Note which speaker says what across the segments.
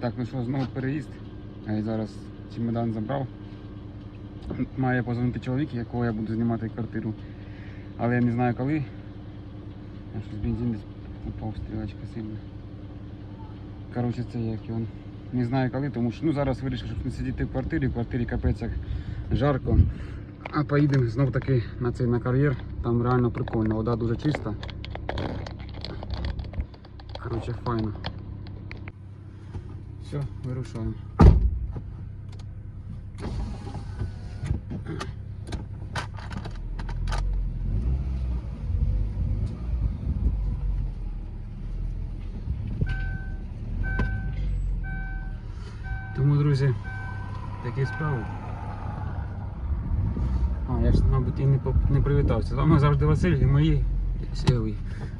Speaker 1: Так, ну що, знову переїзд. Я зараз чемодан забрав. Має позвонити чоловік, якого я буду знімати квартиру. Але я не знаю коли. Я щось бензин десь упав, стрілочка сильно. Коротше, це як його. Не знаю коли, тому що ну, зараз вирішив, щоб не сидіти в квартирі. В квартирі капець як жарко. А поїдемо знов таки на цей на кар'єр. Там реально прикольно, вода дуже чиста. Коротше, файно. Все, вирушаємо. Тому, друзі, такі справи. А, я ж, мабуть, і не, не привітався. З вами завжди Василь і мої сіли,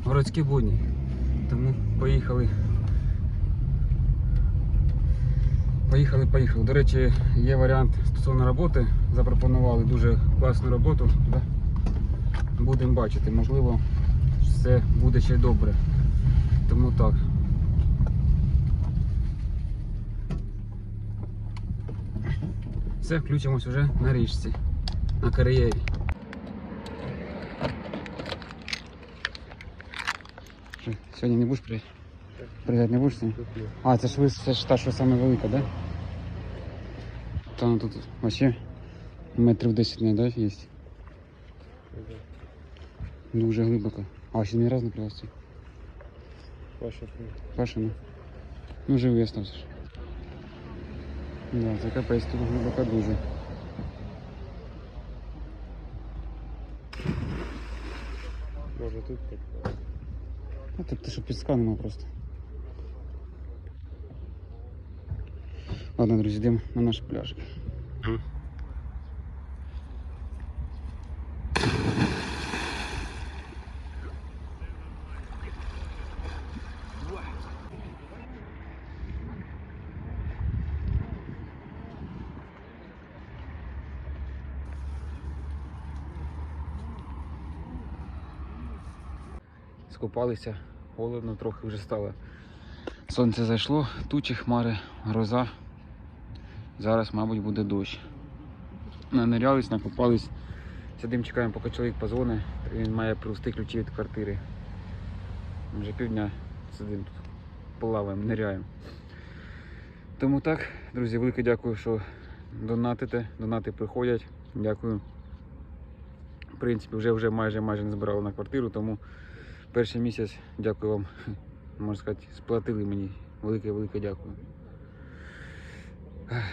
Speaker 1: городські будні. Тому поїхали. Поїхали, поїхали. До речі, є варіант стосовно роботи. Запропонували дуже класну роботу. Да? Будемо бачити, можливо, все буде ще добре. Тому так. Все, включимось вже на річці, на кар'єрі. Сьогодні не будеш приїхати? Приїхати не будеш? А, це ж ви це ж та, що саме велика, да? Там тут вообще метрів 10 не да, є? Дуже глибоко. А, ще не раз не привезти.
Speaker 2: Ваша
Speaker 1: Паша, ну. Ну живий остався. ж. Да, це капець тут глибоко дуже.
Speaker 2: Може тут так.
Speaker 1: А тут ти що піска нема просто. Ладно, друзі, йдемо на наш пляж. Скупалися, холодно трохи вже стало. Сонце зайшло, тучі, хмари, гроза. Зараз, мабуть, буде дощ. Нанирялись, накопались. Сидимо, чекаємо, поки чоловік позвонить. Він має привезти ключі від квартири. Вже півдня сидимо тут, плаваємо, ниряємо. Тому так, друзі, велике дякую, що донатите. Донати приходять. Дякую. В принципі, вже вже майже майже не збирали на квартиру, тому перший місяць дякую вам. Можна сказати, сплатили мені. Велике-велике дякую.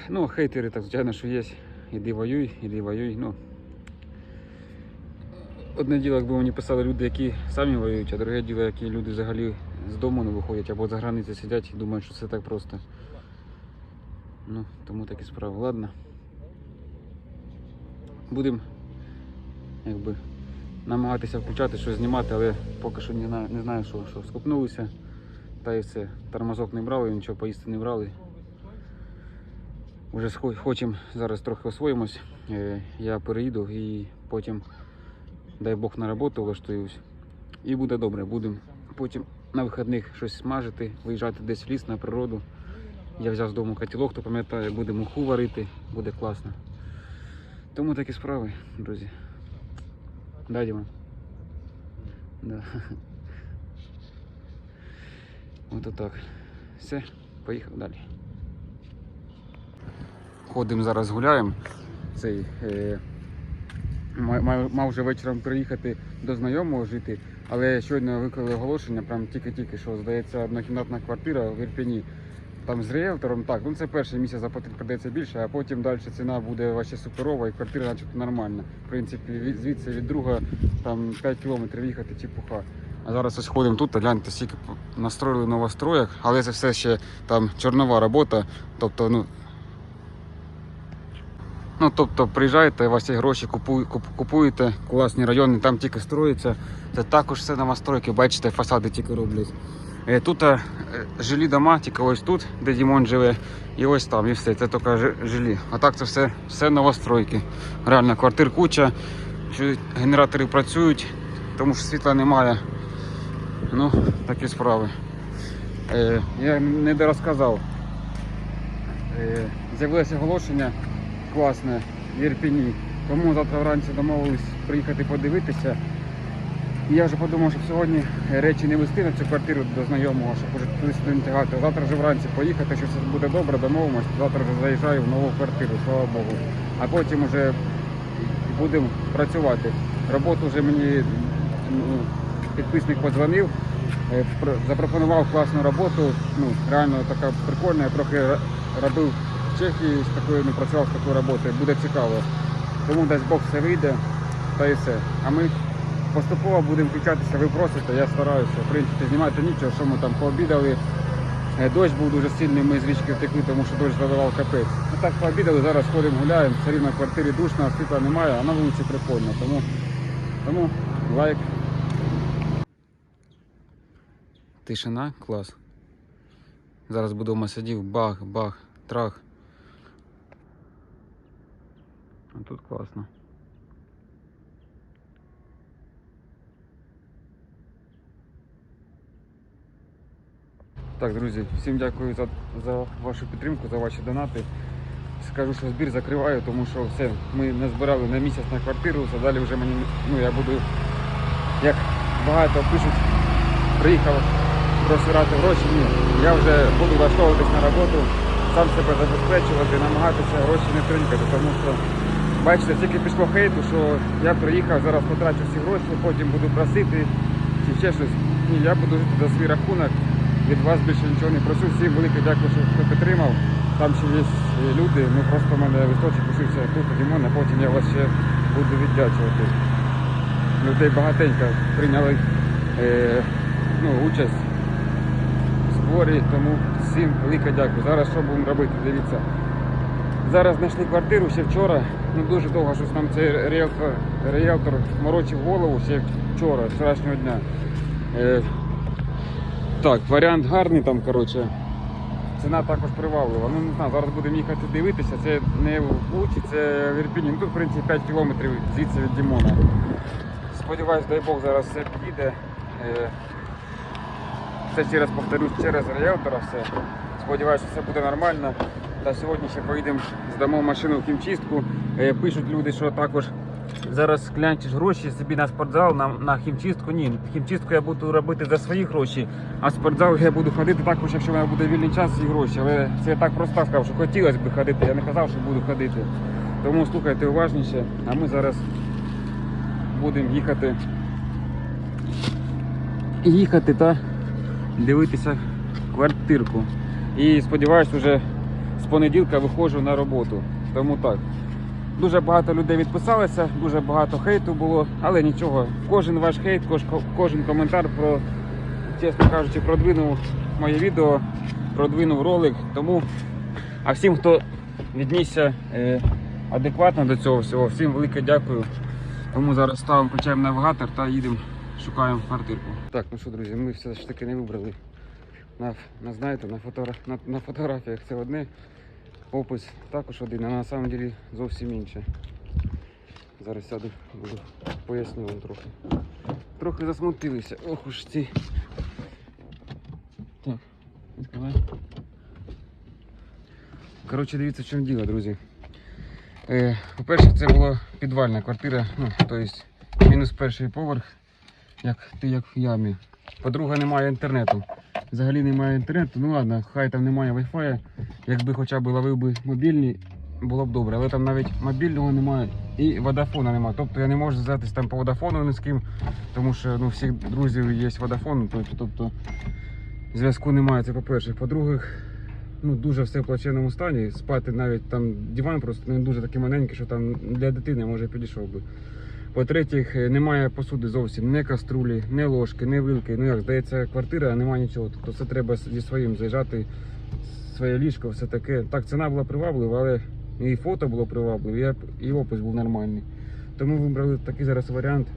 Speaker 1: Ну, хейтери, так звичайно, що є. Іди воюй, іди воюй. Ну, одне діло, якби мені писали люди, які самі воюють, а друге діло, які люди взагалі з дому не виходять або за границі сидять і думають, що це так просто. Ну, тому такі справи. Ладно. Будемо якби намагатися включати щось знімати, але поки що не знаю, не знаю що, що скупнулися. Та і все. Тормозок не брали, нічого поїсти не брали. Уже хочемо зараз трохи освоїмось. Е, Я переїду і потім, дай Бог, на роботу влаштуюсь. І буде добре, будемо потім на вихідних щось смажити, виїжджати десь в ліс на природу. Я взяв з дому котілок, хто пам'ятає, буде муху варити, буде класно. Тому такі справи, друзі. Да? Да. Ото так. Все, поїхав далі. Ходимо зараз гуляємо. Цей, е, мав, мав- вже вечором приїхати до знайомого жити, але щойно виклали оголошення, прям тільки-тільки, що здається однокімнатна квартира в Ірпіні. Там з ріелтором, так, ну це перший місяць заплатити більше, а потім далі ціна буде вообще суперова і квартира начебто нормальна. В принципі, від- звідси від друга там 5 кілометрів їхати чепуха. А зараз ось ходимо тут, гляньте, стільки настроїли новостроєк, але це все ще там чорнова робота. Тобто, ну. Ну, тобто, приїжджаєте, у вас є гроші, купуєте класні райони, там тільки строїться. Це також все новостройки, бачите, фасади тільки роблять. Е, Тут е, жилі дома, тільки ось тут, де Дімон живе, і ось там, і все. Це тільки жилі. А так це все, все новостройки. Реально, квартир куча, генератори працюють, тому що світла немає. Ну, такі справи. Е, я не дорозказав. Е, З'явилося оголошення класне в Ірпіні. Тому завтра вранці домовились приїхати подивитися. І я вже подумав, щоб сьогодні речі не вести на цю квартиру до знайомого, щоб уже туди тягати. Завтра вже вранці поїхати, що все буде добре, домовимося. Завтра вже заїжджаю в нову квартиру, слава Богу. А потім вже будемо працювати. Роботу вже мені ну, підписник подзвонив, е, запропонував класну роботу. Ну, реально така прикольна. Я трохи робив Чехії з такою, ну, працював з такою роботою, буде цікаво. Тому дасть Бог все вийде та і все. А ми поступово будемо включатися, ви просите, я стараюся. В принципі, знімати нічого, що ми там пообідали. Е, Дощ був дуже сильний, ми з річки втекли, тому що дощ заливав капець. Ну так пообідали, зараз ходимо гуляємо, все рівно в квартирі душно, світла немає, а на вулиці прикольно. Тому, тому лайк. Тишина, клас. Зараз будемо сидів, бах, бах, трах. А тут класно. Так, друзі, всім дякую за, за вашу підтримку, за ваші донати. Скажу, що збір закриваю, тому що все, ми не збирали на місяць на квартиру, все далі вже мені, ну я буду, як багато пишуть, приїхав просирати гроші. Ні, я вже буду влаштовуватись на роботу, сам себе забезпечувати, намагатися гроші не тринкати, тому що бачите, тільки пішло хейту, що я приїхав, зараз потрачу всі гроші, потім буду просити чи ще щось. Ні, я буду жити за свій рахунок. Від вас більше нічого не прошу. Всім велике дякую, що хто підтримав. Там ще є е, люди, ну просто в мене листочок пишився тут, Дімон, а потім я вас ще буду віддячувати. Людей багатенько прийняли е, ну, участь в зборі, тому всім велике дякую. Зараз що будемо робити? Дивіться. Зараз знайшли квартиру ще вчора. Ну дуже довго щось нам цей ріелтор, ріелтор морочив голову ще вчора, вчорашнього дня. Е, так, варіант гарний там, коротше. Ціна також приваблива. Ну не знаю, зараз будемо їхати дивитися. Це не в Бучі, це в Ірпіні. Ну тут, в принципі, 5 кілометрів звідси від Дімона. Сподіваюсь, дай Бог зараз все підійде. Е, Це ще раз повторюсь через ріелтора все. Сподіваюся, що все буде нормально. Та сьогодні ще поїдемо, здамо машину в хімчистку. Е, Пишуть люди, що також зараз клянчиш гроші собі на спортзал, на, на хімчистку. Ні, хімчистку я буду робити за свої гроші, а спортзал я буду ходити також, якщо в мене буде вільний час і гроші. Але це я так просто сказав, що хотілося б ходити. Я не казав, що буду ходити. Тому слухайте уважніше, а ми зараз будемо їхати. Їхати та дивитися квартирку. І сподіваюся, вже з понеділка виходжу на роботу. Тому так. Дуже багато людей відписалося, дуже багато хейту було, але нічого. Кожен ваш хейт, кожен коментар про, чесно кажучи, продвинув моє відео, продвинув ролик. Тому, а всім, хто віднісся е, адекватно до цього всього, всім велике дякую. Тому зараз ставимо, включаємо навігатор та їдемо, шукаємо квартирку. Так, ну що, друзі, ми все ж таки не вибрали. На, на знаєте, на, фотогра... на, на фотографіях це одне, опис також один, а на самом деле зовсім інше. Зараз сяду, буду поясню вам трохи. Трохи засмутилися. Ох уж ці. Так, відкривай. Коротше, дивіться, в чому діло, друзі. Е, по-перше, це була підвальна квартира, ну, тобто мінус перший поверх, як ти як в ямі. По-друге, немає інтернету. Взагалі немає інтернету. Ну ладно, хай там немає Wi-Fi. Якби хоча б ловив би мобільний, було б добре. Але там навіть мобільного немає і водофона немає. Тобто я не можу зв'язатися там по водофону ні з ким, тому що ну, всіх друзів є водофон, тобто, тобто зв'язку немає. Це по-перше. По-друге, ну, дуже все в плачевному стані. Спати навіть там диван просто не дуже такий маленький, що там для дитини може підійшов би. По-третє, е, немає посуди зовсім, не каструлі, не ложки, не вилки. Ну як здається, квартира, а немає нічого. Тобто все треба зі своїм заїжджати, своє ліжко, все таке. Так, ціна була приваблива, але і фото було привабливе, і опис був нормальний. Тому вибрали такий зараз варіант.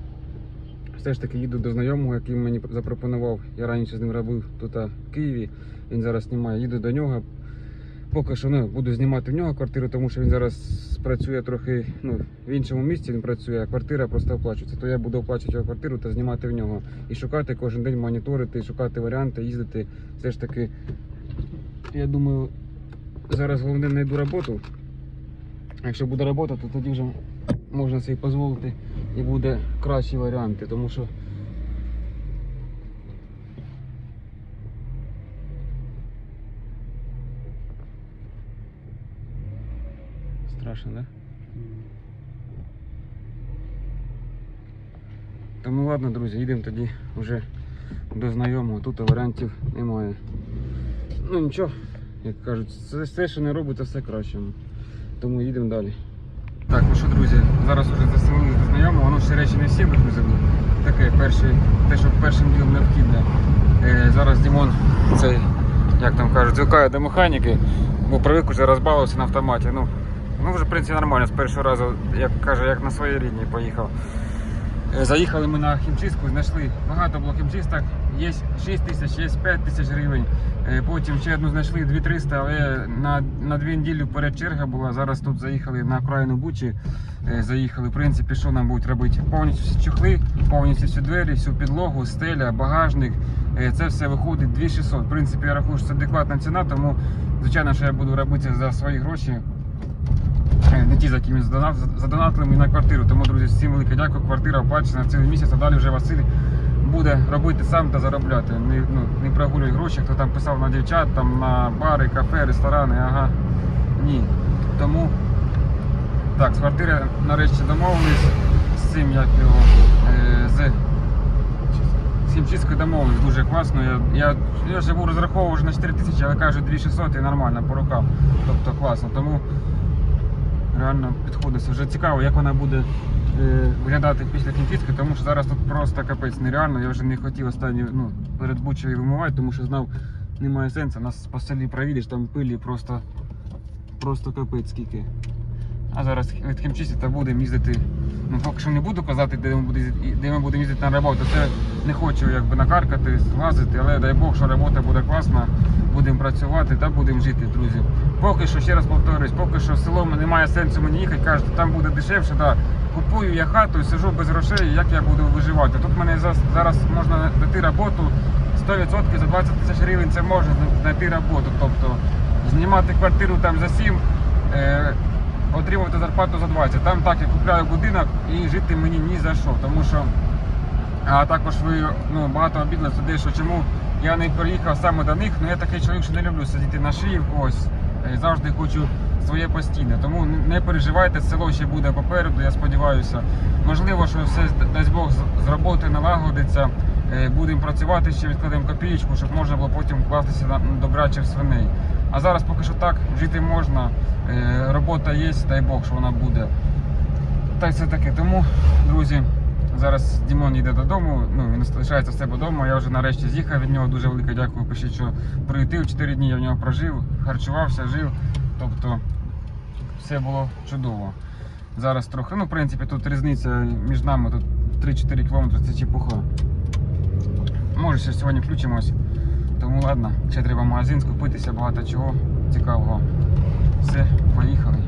Speaker 1: Все ж таки їду до знайомого, який мені запропонував. Я раніше з ним робив тут в Києві. Він зараз знімає. Їду до нього. Поки що ну, буду знімати в нього квартиру, тому що він зараз працює трохи ну, в іншому місці. Він працює, а квартира просто оплачується. То я буду оплачувати його квартиру та знімати в нього. І шукати кожен день моніторити, шукати варіанти, їздити. Все ж таки, я думаю, зараз головне знайду роботу. Якщо буде робота, то тоді вже можна собі дозволити і буде кращі варіанти, тому що. Страшно, да? Тому ладно, друзі, їдемо тоді вже до знайомого. Тут варіантів немає. Ну нічого, як кажуть, все, що не робиться, все кращому. Тому їдемо далі. Так, ну що, друзі, зараз вже заселили до знайомого, воно ще речі не всі вигрузили. Таке перше, те, що першим ділом необхідне. Е, зараз Дімон цей, як там кажуть, звикає до механіки, бо привик уже розбавився на автоматі. Ну, ну вже в принципі нормально з першого разу, як каже, як на своїй рідній поїхав. Е, Заїхали ми на хімчистку, знайшли багато було хімчисток, є 6 тисяч, є 5 тисяч гривень. Е, Потім ще одну знайшли 2-300, але на, на дві неділі вперед черга була. Зараз тут заїхали на окраїну Бучі. Е, Заїхали, в принципі, що нам будуть робити? Повністю всі чохли, повністю всі двері, всю підлогу, стеля, багажник. Це все виходить 2600. В принципі, я рахую, що це адекватна ціна, тому звичайно, що я буду робити за свої гроші. Е, Не ті, за які ми задонат- задонатили мені на квартиру. Тому, друзі, всім велике дякую. Квартира оплачена цілий місяць, а далі вже Василь буде робити сам та заробляти. Не, ну, не прогулюй гроші, хто там писав на дівчат, там на бари, кафе, ресторани, ага. Ні. Тому так, з квартири нарешті домовились з цим, як його е, з з хімчисткою домовились дуже класно. Я, я, я живу розраховував вже на 4 тисячі, але кажуть 2600 і нормально по рукам. Тобто класно. Тому реально підходиться. Вже цікаво, як вона буде е, виглядати після кінцівки, тому що зараз тут просто капець нереально. Я вже не хотів останні ну, перед бучею вимивати, тому що знав, немає сенсу. Нас по селі проїдеш, там пилі просто, просто капець скільки. А зараз від хімчисті та будемо їздити. Ну, поки що не буду казати, де ми, буде, де ми будемо їздити на роботу. Це не хочу якби накаркати, злазити, але дай Бог, що робота буде класна, будемо працювати та будемо жити, друзі. Поки що, ще раз повторюсь, поки що в село немає сенсу мені їхати, кажуть, там буде дешевше, да. купую я хату сижу без грошей, як я буду виживати. Тут мене зараз можна знайти роботу 100% за 20 тисяч гривень це можна знайти роботу. Тобто знімати квартиру там за 7, е, отримувати зарплату за 20. Там так я купляю будинок і жити мені ні за що. Тому що а також ви ну, багато обідно сюди, що чому я не приїхав саме до них. Ну я такий чоловік, що не люблю сидіти на шиї когось. Завжди хочу своє постійне. Тому не переживайте, село ще буде попереду, я сподіваюся. Можливо, що все дасть Бог з- роботи налагодиться. Е, Будемо працювати ще відкладемо копієчку, щоб можна було потім вкластися на добрачих свиней. А зараз поки що так, жити можна, е, робота є, дай Бог, що вона буде. Та й все таке. Тому, друзі, зараз Дімон йде додому. Ну він залишається в себе вдома. Я вже нарешті з'їхав від нього. Дуже велике дякую. Пишіть, що приютив 4 дні. Я в нього прожив, харчувався, жив. Тобто все було чудово. Зараз трохи. Ну, в принципі, тут різниця між нами тут 3-4 кілометри це чепуха. Може, ще сьогодні включимось. Тому ладно, ще треба в магазин скупитися, багато чого цікавого. Все, поїхали.